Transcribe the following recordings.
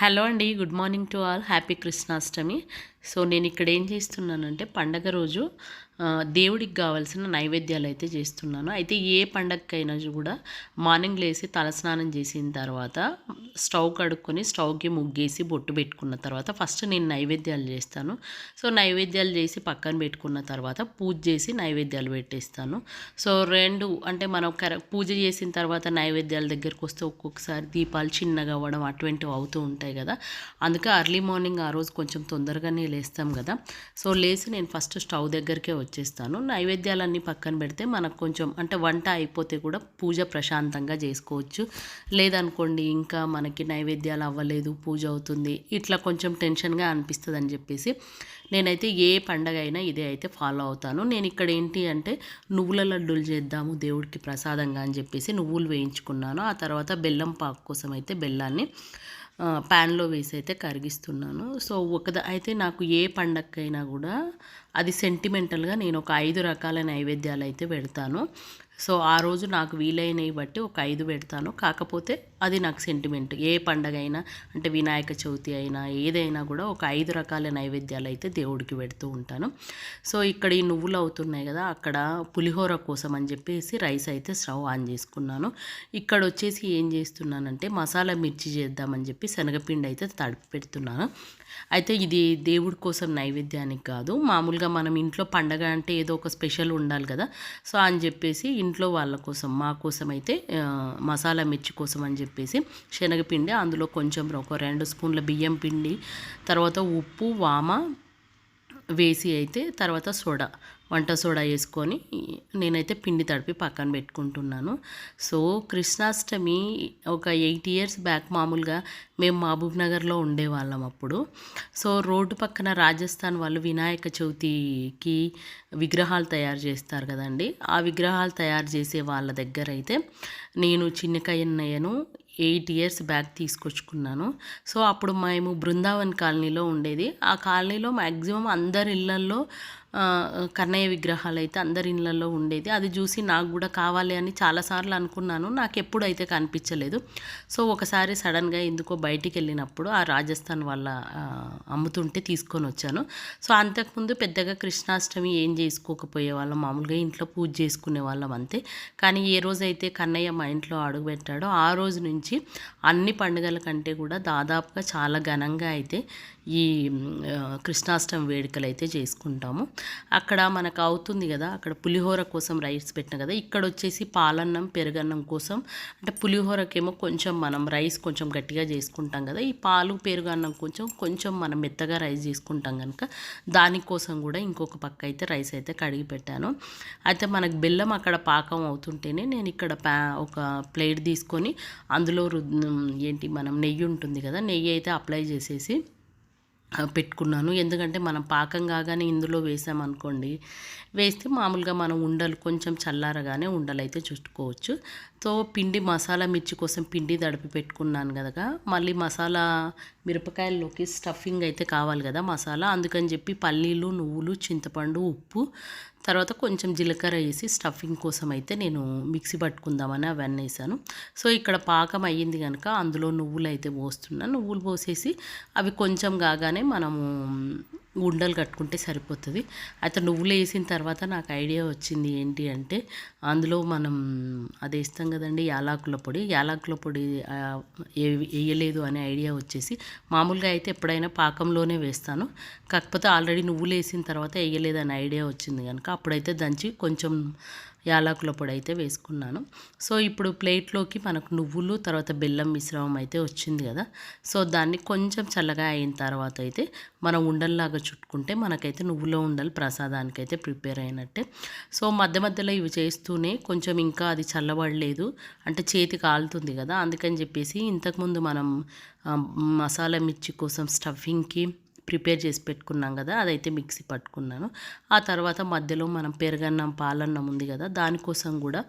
Hello అండి good morning to all. Happy Krishnashtami. So నేను ఇక్కడ ఏం చేస్తున్నానంటే పండగ రోజు దేవుడికి కావాల్సిన నైవేద్యాలు అయితే చేస్తున్నాను. అయితే ఏ పండగకైనా కూడా మార్నింగ్ లేసి తలస్నానం చేసిన తర్వాత స్టవ్ కడుక్కొని స్టవ్కి ముగ్గేసి బొట్టు పెట్టుకున్న తర్వాత ఫస్ట్ నేను నైవేద్యాలు చేస్తాను. సో నైవేద్యాలు చేసి పక్కన పెట్టుకున్న తర్వాత పూజ చేసి నైవేద్యాలు పెట్టేస్తాను. సో రెండు అంటే మనం కర పూజ చేసిన తర్వాత నైవేద్యాల దగ్గరికి వస్తే ఒక్కొక్కసారి దీపాలు చిన్నగా అవ్వడం అటువంటివి అవుతూ ఉంటాయి కదా. అందుకే అర్లీ మార్నింగ్ ఆ రోజు కొంచెం తొందరగానే లేస్తాం కదా. సో లేచి నేను ఫస్ట్ స్టవ్ దగ్గరికే వచ్చేస్తాను. నైవేద్యాలన్నీ పక్కన పెడితే మనకు కొంచెం అంటే వంట అయిపోతే కూడా పూజ ప్రశాంతంగా చేసుకోవచ్చు. లేదనుకోండి ఇంకా మనకి నైవేద్యాలు అవ్వలేదు పూజ అవుతుంది ఇట్లా కొంచెం టెన్షన్గా అనిపిస్తుంది అని చెప్పేసి నేనైతే ఏ పండగ అయినా ఇదే అయితే ఫాలో అవుతాను. నేను ఇక్కడ ఏంటి అంటే నువ్వుల లడ్డూలు చేద్దాము దేవుడికి ప్రసాదంగా అని చెప్పేసి నువ్వులు వేయించుకున్నాను. ఆ తర్వాత బెల్లం పాకు కోసం అయితే బెల్లాన్ని ప్యాన్లో వేసి అయితే కరిగిస్తున్నాను. సో ఒకద అయితే నాకు ఏ పండక్కైనా కూడా అది సెంటిమెంటల్గా నేను ఒక ఐదు రకాల నైవేద్యాలు అయితే పెడతాను. సో ఆ రోజు నాకు వీలైనవి బట్టి ఒక ఐదు పెడతాను. కాకపోతే అది నాకు సెంటిమెంట్. ఏ పండగ అయినా అంటే వినాయక చవితి అయినా ఏదైనా కూడా ఒక ఐదు రకాల నైవేద్యాలు అయితే దేవుడికి పెడుతూ ఉంటాను. సో ఇక్కడ ఈ నువ్వులు అవుతున్నాయి కదా అక్కడ పులిహోర కోసం అని చెప్పేసి రైస్ అయితే స్టవ్ ఆన్ చేసుకున్నాను. ఇక్కడ వచ్చేసి ఏం చేస్తున్నానంటే మసాలా మిర్చి చేద్దామని చెప్పి శనగపిండి అయితే తడిపి పెడుతున్నాను. అయితే ఇది దేవుడి కోసం నైవేద్యానికి కాదు. మామూలుగా మనం ఇంట్లో పండగ అంటే ఏదో ఒక స్పెషల్ ఉండాలి కదా. సో అని చెప్పేసి ఇంట్లో వాళ్ళ కోసం మా కోసం అయితే మసాలా మిర్చి కోసం అని చెప్పేసి శనగపిండి అందులో కొంచెం ఒక రెండు స్పూన్ల బియ్యం పిండి తర్వాత ఉప్పు వామ వేసి అయితే తర్వాత సోడా. వంట సోడా వేసుకొని నేనైతే పిండి తడిపి పక్కన పెట్టుకుంటున్నాను. సో కృష్ణాష్టమి ఒక ఎయిట్ ఇయర్స్ బ్యాక్ మామూలుగా మేము మహబూబ్ నగర్లో ఉండేవాళ్ళం అప్పుడు. సో రోడ్డు పక్కన రాజస్థాన్ వాళ్ళు వినాయక చవితికి విగ్రహాలు తయారు చేస్తారు కదండి. ఆ విగ్రహాలు తయారు చేసే వాళ్ళ దగ్గర అయితే నేను చిన్నకయ్యన్నయ్యను ఎయిట్ ఇయర్స్ బ్యాక్ తీసుకొచ్చుకున్నాను. సో అప్పుడు మేము బృందావన్ కాలనీలో ఉండేది. ఆ కాలనీలో మ్యాక్సిమం అందరి ఇళ్ళల్లో కన్నయ్య విగ్రహాలు అయితే అందరి ఇళ్ళల్లో ఉండేది. అది చూసి నాకు కూడా కావాలి అని చాలాసార్లు అనుకున్నాను. నాకు ఎప్పుడైతే కనిపించలేదు. సో ఒకసారి సడన్గా ఎందుకో బయటికి వెళ్ళినప్పుడు ఆ రాజస్థాన్ వాళ్ళ అమ్ముతుంటే తీసుకొని వచ్చాను. సో అంతకుముందు పెద్దగా కృష్ణాష్టమి ఏం చేసుకోకపోయే వాళ్ళం. మామూలుగా ఇంట్లో పూజ చేసుకునే వాళ్ళం అంతే. కానీ ఏ రోజైతే కన్నయ్య మా ఇంట్లో అడుగుపెట్టాడో ఆ రోజు నుంచి అన్ని పండుగల కంటే కూడా దాదాపుగా చాలా ఘనంగా అయితే ఈ కృష్ణాష్టమి వేడుకలు అయితే చేసుకుంటాము. అక్కడ మనకు అవుతుంది కదా అక్కడ పులిహోర కోసం రైస్ పెట్టిన కదా ఇక్కడ వచ్చేసి పాలన్నం పెరుగన్నం కోసం అంటే పులిహోరకేమో కొంచెం మనం రైస్ కొంచెం గట్టిగా చేసుకుంటాం కదా ఈ పాలు పెరుగన్నం కొంచెం కొంచెం మనం మెత్తగా రైస్ చేసుకుంటాం కనుక దానికోసం కూడా ఇంకొక పక్క అయితే రైస్ అయితే కడిగి పెట్టాను. అయితే మనకు బెల్లం అక్కడ పాకం అవుతుంటేనే నేను ఇక్కడ ప్యా ఒక ప్లేట్ తీసుకొని అందులో ఏంటి మనం నెయ్యి ఉంటుంది కదా నెయ్యి అయితే అప్లై చేసేసి పెట్టుకున్నాను. ఎందుకంటే మనం పాకం కాగానే ఇందులో వేసామనుకోండి వేస్తే మామూలుగా మనం ఉండలు కొంచెం చల్లారగానే ఉండలు అయితే చుట్టుకోవచ్చు. సో పిండి మసాలా మిర్చి కోసం పిండి తడిపి పెట్టుకున్నాను కదా మళ్ళీ మసాలా మిరపకాయల్లోకి స్టఫింగ్ అయితే కావాలి కదా మసాలా. అందుకని చెప్పి పల్లీలు నువ్వులు చింతపండు ఉప్పు తర్వాత కొంచెం జీలకర్ర వేసి స్టఫింగ్ కోసం అయితే నేను మిక్సీ పట్టుకుందామని అవన్నీ వేసాను. సో ఇక్కడ పాకం అయ్యింది కనుక అందులో నువ్వులు అయితే పోస్తున్నాను నువ్వులు పోసేసి అవి కొంచెం కాగానే మనము ఉండలు కట్టుకుంటే సరిపోతుంది. అయితే నువ్వులు వేసిన తర్వాత నాకు ఐడియా వచ్చింది ఏంటి అంటే అందులో మనం అది వేస్తాం కదండి యాలాకుల పొడి. యాలాకుల పొడి ఏ- వేయలేదు అనే ఐడియా వచ్చేసి మామూలుగా అయితే ఎప్పుడైనా పాకంలోనే వేస్తాను. కాకపోతే ఆల్రెడీ నువ్వులు వేసిన తర్వాత వేయలేదు అనే ఐడియా వచ్చింది కనుక అప్పుడైతే దంచి కొంచెం యాలకుల పొడి అయితే వేసుకున్నాను. సో ఇప్పుడు ప్లేట్లోకి మనకు నువ్వులు తర్వాత బెల్లం మిశ్రమం అయితే వచ్చింది కదా. సో దాన్ని కొంచెం చల్లగా అయిన తర్వాత అయితే మనం ఉండల్లాగా చుట్టుకుంటే మనకైతే నువ్వుల ఉండలు ప్రసాదానికి అయితే ప్రిపేర్ అయినట్టే. సో మధ్య మధ్యలో ఇవి చేస్తూనే కొంచెం ఇంకా అది చల్లబడలేదు. అంటే చేతి కాలుతుంది కదా. అందుకని చెప్పేసి ఇంతకుముందు మనం మసాలా మిర్చి కోసం స్టఫింగ్కి ప్రిపేర్ చేసి పెట్టుకున్నాం కదా అదైతే మిక్సీ పట్టుకున్నాను. ఆ తర్వాత మధ్యలో మనం పెరగన్నం పాలన్నం ఉంది కదా దానికోసం కూడా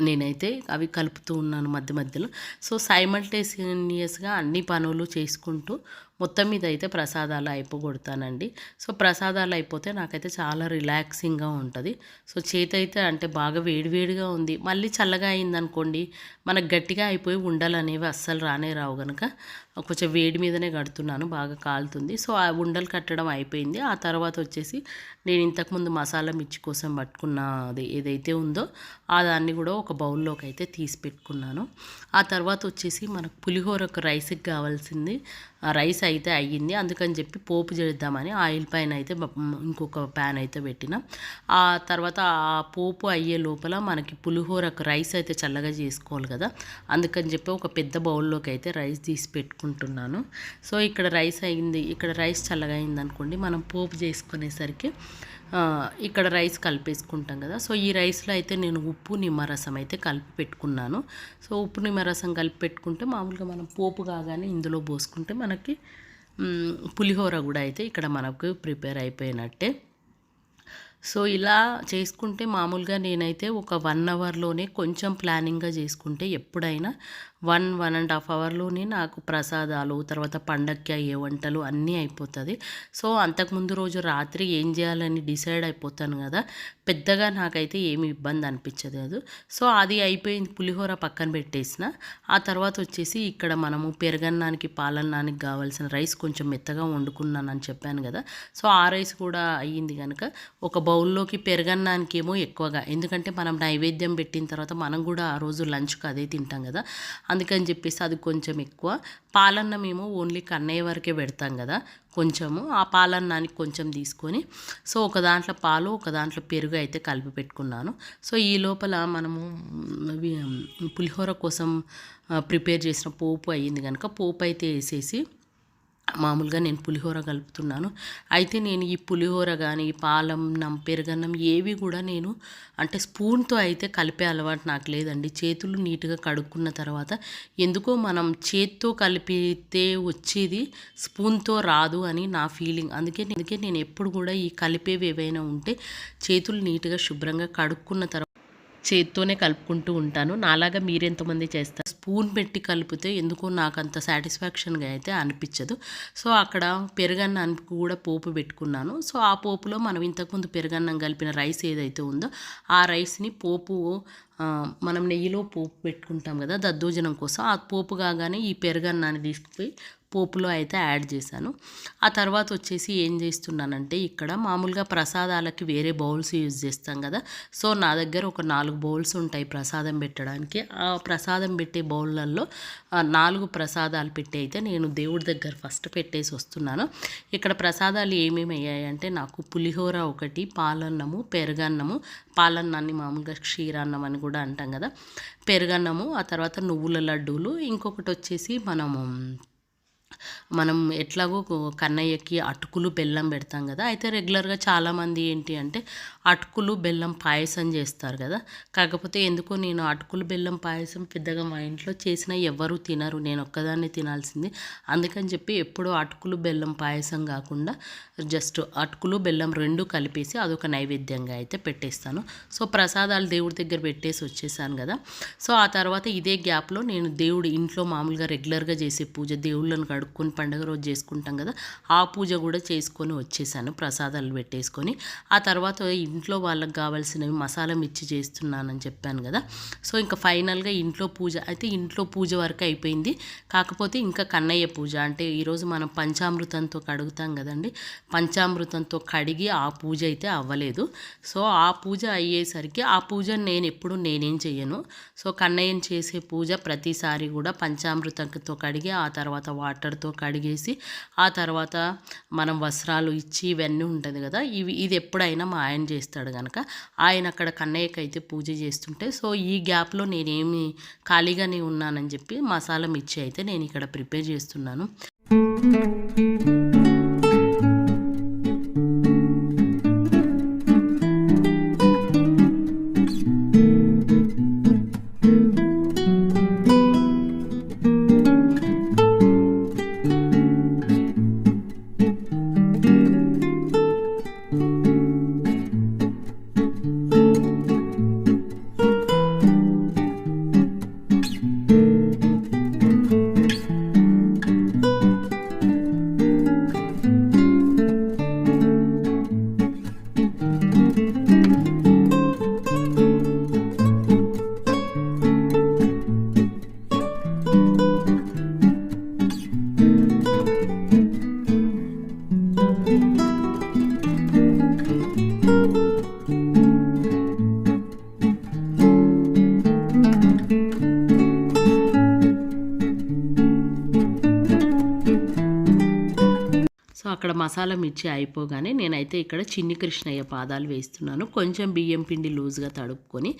నేనైతే అవి కలుపుతూ ఉన్నాను మధ్య మధ్యలో. సో సైమల్టేనియస్గా అన్ని పనులు చేసుకుంటూ మొత్తం మీద అయితే ప్రసాదాలు అయిపోగొడతానండి. సో ప్రసాదాలు అయిపోతే నాకైతే చాలా రిలాక్సింగ్గా ఉంటుంది. సో చేతి అయితే అంటే బాగా వేడివేడిగా ఉంది. మళ్ళీ చల్లగా అయిందనుకోండి మనకు గట్టిగా అయిపోయి ఉండలు అనేవి అస్సలు రానే రావు కనుక కొంచెం వేడి మీదనే కడుతున్నాను బాగా కాలుతుంది. సో ఆ ఉండలు కట్టడం అయిపోయింది. ఆ తర్వాత వచ్చేసి నేను ఇంతకుముందు మసాలా మిర్చి కోసం పట్టుకున్న అది ఏదైతే ఉందో ఆ దాన్ని కూడా ఒక బౌల్లోకి అయితే తీసి పెట్టుకున్నాను. ఆ తర్వాత వచ్చేసి మనకు పులిహోరకు రైస్కి కావాల్సింది ఆ రైస్ అయితే అయ్యింది. అందుకని చెప్పి పోపు చేద్దామని ఆయిల్ పైన అయితే ఇంకొక ప్యాన్ అయితే పెట్టిన. ఆ తర్వాత ఆ పోపు అయ్యే లోపల మనకి పులిహోరకు రైస్ అయితే చల్లగా చేసుకోవాలి కదా. అందుకని చెప్పి ఒక పెద్ద బౌల్లోకి అయితే రైస్ తీసి పెట్టుకుంటున్నాను. సో ఇక్కడ రైస్ అయింది ఇక్కడ రైస్ చల్లగా అయింది అనుకోండి మనం పోపు చేసుకునేసరికి ఇక్కడ రైస్ కలిపేసుకుంటాం కదా. సో ఈ రైస్లో అయితే నేను ఉప్పు నిమ్మరసం అయితే కలిపి పెట్టుకున్నాను. సో ఉప్పు నిమ్మరసం కలిపి పెట్టుకుంటే మామూలుగా మనం పోపు కాగానే ఇందులో పోసుకుంటే మనకి పులిహోర కూడా అయితే ఇక్కడ మనకు ప్రిపేర్ అయిపోయినట్టే. సో ఇలా చేసుకుంటే మామూలుగా నేనైతే ఒక వన్ అవర్లోనే కొంచెం ప్లానింగ్గా చేసుకుంటే ఎప్పుడైనా వన్ వన్ అండ్ హాఫ్ అవర్లోనే నాకు ప్రసాదాలు తర్వాత పండక్కి అయ్యే వంటలు అన్నీ అయిపోతుంది. సో అంతకుముందు రోజు రాత్రి ఏం చేయాలని డిసైడ్ అయిపోతాను కదా పెద్దగా నాకైతే ఏమి ఇబ్బంది అనిపించదు కాదు. సో అది అయిపోయింది పులిహోర పక్కన పెట్టేసిన. ఆ తర్వాత వచ్చేసి ఇక్కడ మనము పెరగన్నానికి పాలన్నానికి కావాల్సిన రైస్ కొంచెం మెత్తగా వండుకున్నానని చెప్పాను కదా. సో ఆ రైస్ కూడా అయ్యింది కనుక ఒక బౌల్లోకి పెరగన్నానికి ఏమో ఎక్కువగా. ఎందుకంటే మనం నైవేద్యం పెట్టిన తర్వాత మనం కూడా ఆ రోజు లంచ్కి అదే తింటాం కదా. అందుకని చెప్పేసి అది కొంచెం ఎక్కువ. పాలన్న మేము ఓన్లీ కన్నయ్య వరకే పెడతాం కదా. కొంచెము ఆ పాలన్నానికి కొంచెం తీసుకొని సో ఒక దాంట్లో పాలు ఒక దాంట్లో పెరుగు అయితే కలిపి పెట్టుకున్నాను. సో ఈ లోపల మనము పులిహోర కోసం ప్రిపేర్ చేసిన పోపు అయ్యింది కనుక పోపు అయితే వేసేసి మామూలుగా నేను పులిహోర కలుపుతున్నాను. అయితే నేను ఈ పులిహోర కానీ పాలన్నం పెరగన్నం ఏవి కూడా నేను అంటే స్పూన్తో అయితే కలిపే అలవాటు నాకు లేదండి. చేతులు నీట్గా కడుక్కున్న తర్వాత ఎందుకో మనం చేత్తో కలిపితే వచ్చేది స్పూన్తో రాదు అని నా ఫీలింగ్. అందుకే అందుకే నేను ఎప్పుడు కూడా ఈ కలిపేవి ఏవైనా ఉంటే చేతులు నీట్గా శుభ్రంగా కడుక్కున్న తర్వాత చేత్తోనే కలుపుకుంటూ ఉంటాను. నాలాగా మీరెంతమంది చేస్తారు? స్పూన్ పెట్టి కలిపితే ఎందుకో నాకు అంత సాటిస్ఫాక్షన్గా అయితే అనిపించదు. సో అక్కడ పెరుగన్నానికి కూడా పోపు పెట్టుకున్నాను. సో ఆ పోపులో మనం ఇంతకుముందు పెరుగన్నం కలిపిన రైస్ ఏదైతే ఉందో ఆ రైస్ని పోపు మనం నెయ్యిలో పోపు పెట్టుకుంటాం కదా దద్దోజనం కోసం. ఆ పోపు కాగానే ఈ పెరుగన్నాన్ని తీసుకుపోయి పోపులో అయితే యాడ్ చేశాను. ఆ తర్వాత వచ్చేసి ఏం చేస్తున్నానంటే ఇక్కడ మామూలుగా ప్రసాదాలకి వేరే బౌల్స్ యూజ్ చేస్తాం కదా. సో నా దగ్గర ఒక నాలుగు బౌల్స్ ఉంటాయి ప్రసాదం పెట్టడానికి. ఆ ప్రసాదం పెట్టే బౌళ్ళల్లో నాలుగు ప్రసాదాలు పెట్టి అయితే నేను దేవుడి దగ్గర ఫస్ట్ పెట్టేసి వస్తున్నాను. ఇక్కడ ప్రసాదాలు ఏమేమి అయ్యాయంటే నాకు పులిహోర ఒకటి పాలన్నము పెరుగన్నము పాలన్నాన్ని మామూలుగా క్షీరాన్నం అని కూడా అంటాం కదా. పెరుగన్నము ఆ తర్వాత నువ్వుల లడ్డూలు ఇంకొకటి వచ్చేసి మనము మనం ఎట్లాగో కన్నయ్యకి అటుకులు బెల్లం పెడతాం కదా అయితే రెగ్యులర్గా చాలామంది ఏంటి అంటే అటుకులు బెల్లం పాయసం చేస్తారు కదా కాకపోతే ఎందుకో నేను అటుకులు బెల్లం పాయసం పెద్దగా మా ఇంట్లో చేసినా ఎవ్వరూ తినరు నేను ఒక్కదాన్నే తినాల్సింది. అందుకని చెప్పి ఎప్పుడూ అటుకులు బెల్లం పాయసం కాకుండా జస్ట్ అటుకులు బెల్లం రెండు కలిపేసి అదొక నైవేద్యంగా అయితే పెట్టేస్తాను. సో ప్రసాదాలు దేవుడి దగ్గర పెట్టేసి వచ్చేసాను కదా. సో ఆ తర్వాత ఇదే గ్యాప్లో నేను దేవుడు ఇంట్లో మామూలుగా రెగ్యులర్గా చేసే పూజ దేవుళ్ళను కడుక్కొని పండగ రోజు చేసుకుంటాం కదా ఆ పూజ కూడా చేసుకొని వచ్చేసాను ప్రసాదాలు పెట్టేసుకొని. ఆ తర్వాత ఇంట్లో వాళ్ళకి కావాల్సినవి మసాలా మిర్చి చేస్తున్నానని చెప్పాను కదా. సో ఇంకా ఫైనల్గా ఇంట్లో పూజ అయితే ఇంట్లో పూజ వరకు అయిపోయింది. కాకపోతే ఇంకా కన్నయ్య పూజ అంటే ఈరోజు మనం పంచామృతంతో కడుగుతాం కదండి. పంచామృతంతో కడిగి ఆ పూజ అయితే అవ్వలేదు. సో ఆ పూజ అయ్యేసరికి ఆ పూజ నేను ఎప్పుడు నేనేం చెయ్యను. సో కన్నయ్యని చేసే పూజ ప్రతిసారి కూడా పంచామృతంతో కడిగి ఆ తర్వాత వాటర్ వాటర్తో కడిగేసి ఆ తర్వాత మనం వస్త్రాలు ఇచ్చి ఇవన్నీ ఉంటుంది కదా ఇవి ఇది ఎప్పుడైనా మా ఆయన చేస్తాడు కనుక ఆయన అక్కడ కన్నయ్యకి అయితే పూజ చేస్తుంటే సో ఈ గ్యాప్లో నేనేమి ఖాళీగానే ఉన్నానని చెప్పి మసాలా మిర్చి అయితే నేను ఇక్కడ ప్రిపేర్ చేస్తున్నాను. మసాలా మిర్చి అయిపోగానే నేనైతే ఇక్కడ చిన్ని కృష్ణయ్య పాదాలు వేస్తున్నాను. కొంచెం బియ్యం పిండి లూజ్గా తడుపుకొని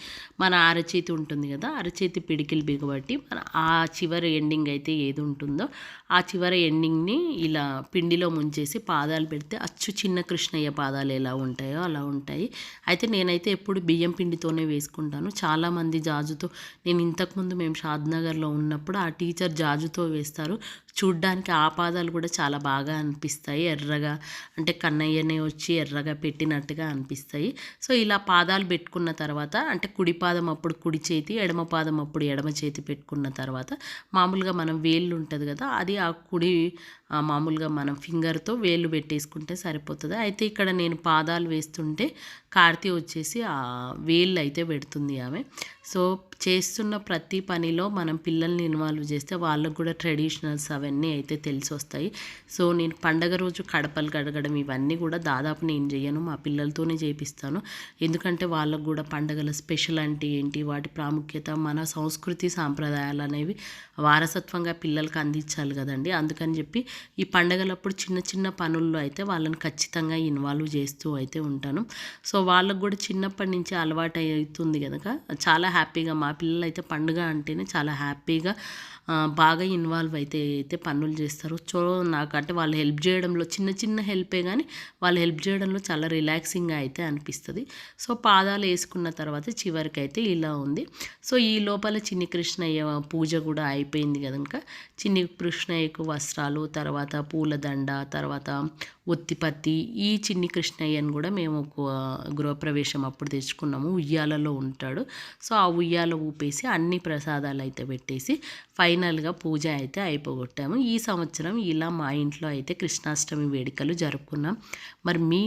మన అరచేతి ఉంటుంది కదా అరచేతి పిడికిలు బిగబట్టి మన ఆ చివరి ఎండింగ్ అయితే ఏది ఉంటుందో ఆ చివరి ఎండింగ్ని ఇలా పిండిలో ముంచేసి పాదాలు పెడితే అచ్చు చిన్న కృష్ణయ్య పాదాలు ఎలా ఉంటాయో అలా ఉంటాయి. అయితే నేనైతే ఎప్పుడు బియ్యం పిండితోనే వేసుకుంటాను. చాలామంది జాజుతో నేను ఇంతకుముందు మేము షాద్నగర్లో ఉన్నప్పుడు ఆ టీచర్ జాజుతో వేస్తారు. చూడ్డానికి ఆ పాదాలు కూడా చాలా బాగా అనిపిస్తాయి. ఎర్ర ఎర్రగా అంటే కన్నయ్యనే వచ్చి ఎర్రగా పెట్టినట్టుగా అనిపిస్తాయి. సో ఇలా పాదాలు పెట్టుకున్న తర్వాత అంటే కుడి పాదం అప్పుడు కుడి చేతి ఎడమ పాదం అప్పుడు ఎడమ చేతి పెట్టుకున్న తర్వాత మామూలుగా మనం వేళ్ళు ఉంటుంది కదా అది ఆ కుడి మామూలుగా మనం ఫింగర్తో వేళ్ళు పెట్టేసుకుంటే సరిపోతుంది. అయితే ఇక్కడ నేను పాదాలు వేస్తుంటే కార్తీ వచ్చేసి వేళ్ళు అయితే పెడుతుంది ఆమె. సో చేస్తున్న ప్రతి పనిలో మనం పిల్లల్ని ఇన్వాల్వ్ చేస్తే వాళ్ళకు కూడా ట్రెడిషనల్స్ అవన్నీ అయితే తెలిసి వస్తాయి సో నేను పండగ రోజు కడపలు కడగడం ఇవన్నీ కూడా దాదాపు నేను చేయను. మా పిల్లలతోనే చేపిస్తాను. ఎందుకంటే వాళ్ళకు కూడా పండగల స్పెషల్ అంటే ఏంటి? వాటి ప్రాముఖ్యత మన సంస్కృతి సాంప్రదాయాలు అనేవి వారసత్వంగా పిల్లలకు అందించాలి కదండి. అందుకని చెప్పి ఈ పండగలప్పుడు చిన్న చిన్న పనుల్లో అయితే వాళ్ళని ఖచ్చితంగా ఇన్వాల్వ్ చేస్తూ అయితే ఉంటాను. సో వాళ్ళకు కూడా చిన్నప్పటి నుంచి అలవాటు అవుతుంది కనుక చాలా హ్యాపీగా మా పిల్లలు అయితే పండుగ అంటేనే చాలా హ్యాపీగా బాగా ఇన్వాల్వ్ అయితే అయితే పనులు చేస్తారు. సో నాకు అంటే వాళ్ళు హెల్ప్ చేయడంలో చిన్న చిన్న హెల్పే కానీ వాళ్ళు హెల్ప్ చేయడంలో చాలా రిలాక్సింగ్గా అయితే అనిపిస్తుంది. సో పాదాలు వేసుకున్న తర్వాత చివరికి అయితే ఇలా ఉంది. సో ఈ లోపల చిన్ని కృష్ణయ్య పూజ కూడా అయిపోయింది కనుక చిన్ని కృష్ణయ్యకు వస్త్రాలు తర్వాత పూలదండ తర్వాత ఒత్తిపత్తి ఈ చిన్ని కృష్ణయ్యను కూడా మేము గృహప్రవేశం అప్పుడు తెచ్చుకున్నాము. ఉయ్యాలలో ఉంటాడు. సో ఆ ఉయ్యాల ఊపేసి అన్ని ప్రసాదాలు అయితే పెట్టేసి ఫైనల్గా పూజ అయితే అయిపోగొట్టాము. ఈ సంవత్సరం ఇలా మా ఇంట్లో అయితే కృష్ణాష్టమి వేడుకలు జరుపుకున్నాం. మరి మీ